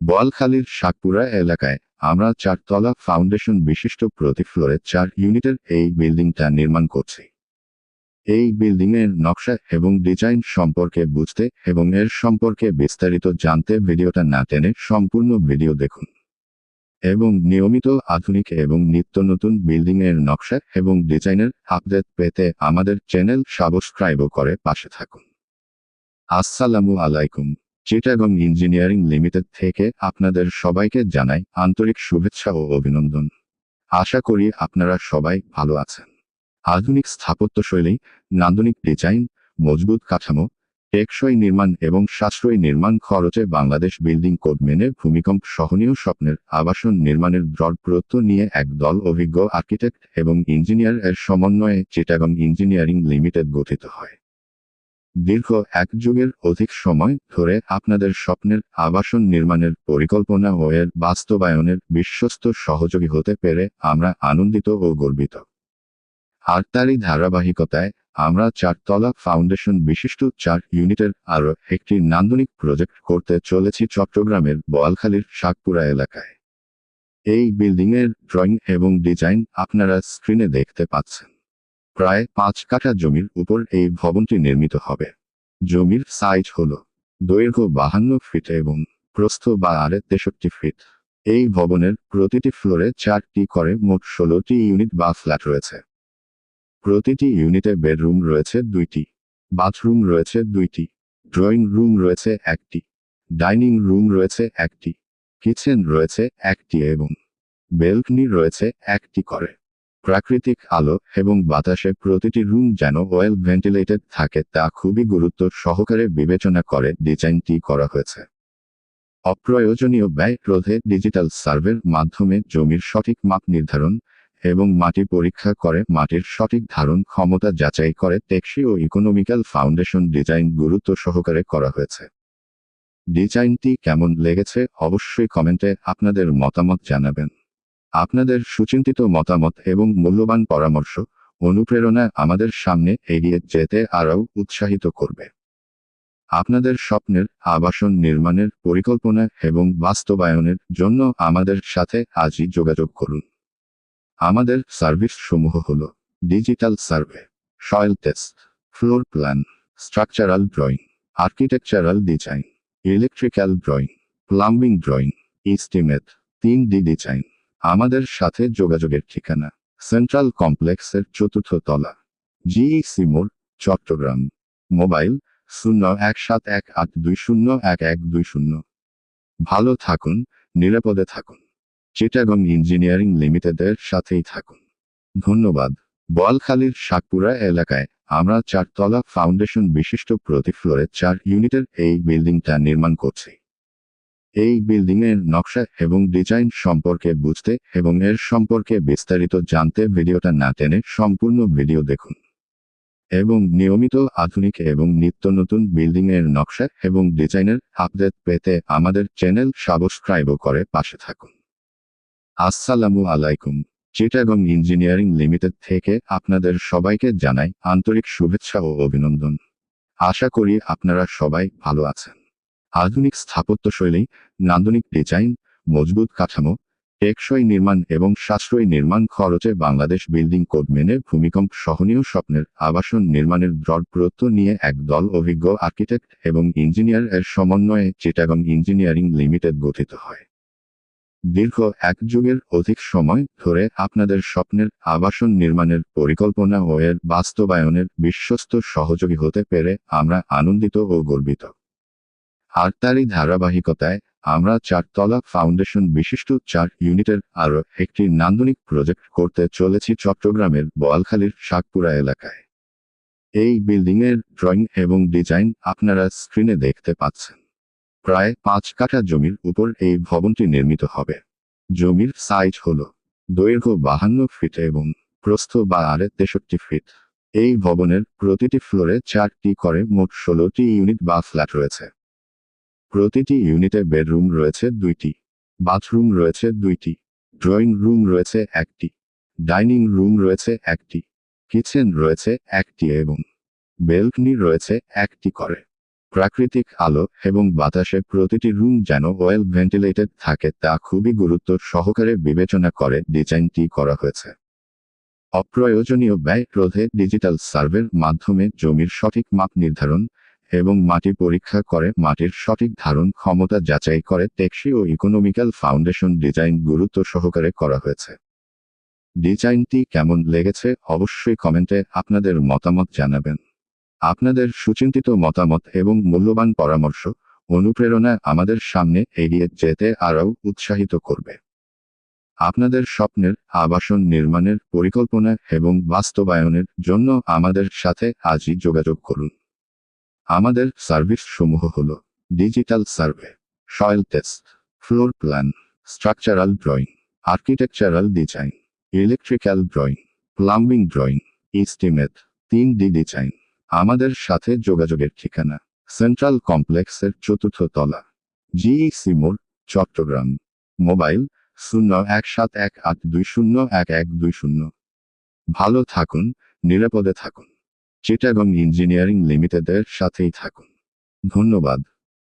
বোয়ালখালীর শাকপুরা এলাকায় আমরা চারতলা ফাউন্ডেশন বিশিষ্ট প্রতি ফ্লোরে চার ইউনিটের এই বিল্ডিংটা নির্মাণ করছি। এই বিল্ডিং এর নকশা এবং ডিজাইন সম্পর্কে বুঝতে এবং এর সম্পর্কে বিস্তারিত জানতে ভিডিওটা না টেনে সম্পূর্ণ ভিডিও দেখুন। এবং নিয়মিত আধুনিক এবং নিত্য নতুন বিল্ডিং এর নকশা এবং ডিজাইনের আপডেট পেতে আমাদের চ্যানেল সাবস্ক্রাইব করে পাশে থাকুন। আসসালামু আলাইকুম। চিটাগং ইঞ্জিনিয়ারিং লিমিটেড থেকে আপনাদের সবাইকে জানাই আন্তরিক শুভেচ্ছা ও অভিনন্দন। আশা করি আপনারা সবাই ভালো আছেন। আধুনিক স্থাপত্যশৈলী, নান্দনিক ডিজাইন, মজবুত কাঠামো, টেকসই নির্মাণ এবং সাশ্রয়ী নির্মাণ খরচে বাংলাদেশ বিল্ডিং কোড মেনে ভূমিকম্প সহনীয় স্বপ্নের আবাসন নির্মাণের দৃঢ় প্রত্যয় নিয়ে এক দল অভিজ্ঞ আর্কিটেক্ট এবং ইঞ্জিনিয়ার এর সমন্বয়ে চিটাগং ইঞ্জিনিয়ারিং লিমিটেড গঠিত হয়। দীর্ঘ এক যুগের অধিক সময় ধরে আপনাদের স্বপ্নের আবাসন নির্মাণের পরিকল্পনা ও এর বাস্তবায়নের বিশ্বস্ত সহযোগী হতে পেরে আমরা আনন্দিত ও গর্বিত। আর তারই ধারাবাহিকতায় আমরা চারতলা ফাউন্ডেশন বিশিষ্ট চার ইউনিটের আরও একটি নান্দনিক প্রজেক্ট করতে চলেছি চট্টগ্রামের বোয়ালখালীর শাকপুরা এলাকায়। এই বিল্ডিংয়ের ড্রয়িং এবং ডিজাইন আপনারা স্ক্রিনে দেখতে পাচ্ছেন। প্রায় পাঁচ কাঠা জমির উপর এই ভবনটি নির্মিত হবে। জমির সাইজ হল দৈর্ঘ্য বাহান্ন ফিট এবং প্রস্থ বা আরে তেষট্টি ফিট এই ভবনের প্রতিটি ফ্লোরে চারটি করে মোট ষোলোটি ইউনিট বা ফ্ল্যাট রয়েছে। প্রতিটি ইউনিটে বেডরুম রয়েছে দুইটি বাথরুম রয়েছে দুইটি ড্রয়িং রুম রয়েছে একটি ডাইনিং রুম রয়েছে একটি কিচেন রয়েছে একটি এবং বেলকনি রয়েছে একটি করে। প্রাকৃতিক আলো এবং বাতাসে প্রতিটি রুম যেন ওয়েল ভেন্টিলেটেড থাকে তা খুবই গুরুত্ব সহকারে বিবেচনা করে ডিজাইনটি করা হয়েছে। অপ্রয়োজনীয় ব্যয় রোধে ডিজিটাল সার্ভের মাধ্যমে জমির সঠিক মাপ নির্ধারণ এবং মাটি পরীক্ষা করে মাটির সঠিক ধারণ ক্ষমতা যাচাই করে টেকসই ও ইকোনমিক্যাল ফাউন্ডেশন ডিজাইন গুরুত্ব সহকারে করা হয়েছে। ডিজাইনটি কেমন লেগেছে অবশ্যই কমেন্টে আপনাদের মতামত জানাবেন। আপনাদের সুচিন্তিত মতামত এবং মূল্যবান পরামর্শ, অনুপ্রেরণা আমাদের সামনে এগিয়ে যেতে আরও উৎসাহিত করবে। আপনাদের স্বপ্নের আবাসন নির্মাণের পরিকল্পনা এবং বাস্তবায়নের জন্য আমাদের সাথে আজই যোগাযোগ করুন। আমাদের সার্ভিস সমূহ হল digital survey, soil test, floor plan, structural drawing, architectural design, electrical drawing, plumbing drawing, estimate তিন ডি ডিজাইন। আমাদের সাথে যোগাযোগের ঠিকানা সেন্ট্রাল কমপ্লেক্সের চতুর্থ তলা জিইসি মোড়, চট্টগ্রাম। মোবাইল শূন্য এক সাত এক আট দুই শূন্য এক এক দুই শূন্য। ভালো থাকুন, নিরাপদে থাকুন। চিটাগং ইঞ্জিনিয়ারিং লিমিটেডের সাথেই থাকুন। ধন্যবাদ। বোয়ালখালীর শাকপুরা এলাকায় আমরা চারতলা ফাউন্ডেশন বিশিষ্ট প্রতি ফ্লোরে চার ইউনিটের এই বিল্ডিংটা নির্মাণ করছি। এই বিল্ডিং এর নকশা এবং ডিজাইন সম্পর্কে বুঝতে এবং এর সম্পর্কে বিস্তারিত জানতে ভিডিওটা না টেনে সম্পূর্ণ ভিডিও দেখুন। এবং নিয়মিত আধুনিক এবং নিত্য নতুন বিল্ডিং এর নকশা এবং ডিজাইনের আপডেট পেতে আমাদের চ্যানেল সাবস্ক্রাইব করে পাশে থাকুন। আসসালামু আলাইকুম। চিটাগং ইঞ্জিনিয়ারিং লিমিটেড থেকে আপনাদের সবাইকে জানাই আন্তরিক শুভেচ্ছা ও অভিনন্দন। আশা করি আপনারা সবাই ভালো আছেন। আধুনিক স্থাপত্যশৈলী নান্দনিক ডিজাইন, মজবুত কাঠামো, টেকসই নির্মাণ এবং সাশ্রয়ী নির্মাণ খরচে বাংলাদেশ বিল্ডিং কোড মেনে ভূমিকম্প সহনীয় স্বপ্নের আবাসন নির্মাণের দৃঢ় প্রত্যয় নিয়ে এক দল অভিজ্ঞ আর্কিটেক্ট এবং ইঞ্জিনিয়ার এর সমন্বয়ে চিটাগং ইঞ্জিনিয়ারিং লিমিটেড গঠিত হয়। দীর্ঘ এক যুগের অধিক সময় ধরে আপনাদের স্বপ্নের আবাসন নির্মাণের পরিকল্পনা ও এর বাস্তবায়নের বিশ্বস্ত সহযোগী হতে পেরে আমরা আনন্দিত ও গর্বিত। আর তারই ধারাবাহিকতায় আমরা চারতলা ফাউন্ডেশন বিশিষ্ট চার ইউনিটের আরও একটি নান্দনিক প্রজেক্ট করতে চলেছি চট্টগ্রামের বোয়ালখালীর শাকপুরা এলাকায়। এই বিল্ডিংয়ের ড্রয়িং এবং ডিজাইন আপনারা স্ক্রিনে দেখতে পাচ্ছেন। প্রায় পাঁচ কাঠা জমির উপর এই ভবনটি নির্মিত হবে। জমির সাইজ হল দৈর্ঘ্য বাহান্ন ফিট এবং প্রস্থ বা আরে তেষট্টি ফিট। এই ভবনের প্রতিটি ফ্লোরে চারটি করে মোট ষোলোটি ইউনিট বা ফ্ল্যাট রয়েছে। প্রতিটি ইউনিটে বেডরুম রয়েছে দুইটি, বাথরুম রয়েছে দুইটি, ড্রয়িং রুম রয়েছে একটি, ডাইনিং রুম রয়েছে একটি, কিচেন রয়েছে একটি এবং বেলকনি রয়েছে একটি করে। প্রাকৃতিক আলো এবং বাতাসে প্রতিটি রুম যেন ওয়েল ভেন্টিলেটেড থাকে তা খুবই গুরুত্ব সহকারে বিবেচনা করে ডিজাইনটি করা হয়েছে। অপ্রয়োজনীয় ব্যয় রোধে ডিজিটাল সার্ভের মাধ্যমে জমির সঠিক মাপ নির্ধারণ এবং মাটি পরীক্ষা করে মাটির সঠিক ধারণ ক্ষমতা যাচাই করে টেকসই ও ইকোনমিক্যাল ফাউন্ডেশন ডিজাইন গুরুত্ব সহকারে করা হয়েছে। ডিজাইনটি কেমন লেগেছে অবশ্যই কমেন্টে আপনাদের মতামত জানাবেন। আপনাদের সুচিন্তিত মতামত এবং মূল্যবান পরামর্শ, অনুপ্রেরণা আমাদের সামনে এগিয়ে যেতে আরও উৎসাহিত করবে। আপনাদের স্বপ্নের আবাসন নির্মাণের পরিকল্পনা এবং বাস্তবায়নের জন্য আমাদের সাথে আজই যোগাযোগ করুন। আমাদের সার্ভিস সমূহ হল digital survey, soil test, floor plan, structural drawing, architectural design, electrical drawing, plumbing drawing, estimate তিন ডি ডিজাইন। আমাদের সাথে যোগাযোগের ঠিকানা, সেন্ট্রাল কমপ্লেক্সের চতুর্থ তলা, জিইসি মোড়, চট্টগ্রাম। মোবাইল শূন্য এক সাত এক আট দুই শূন্য এক এক দুই শূন্য। ভালো থাকুন, নিরাপদে থাকুন। চিটাগং ইঞ্জিনিয়ারিং লিমিটেডের সাথেই থাকুন। ধন্যবাদ।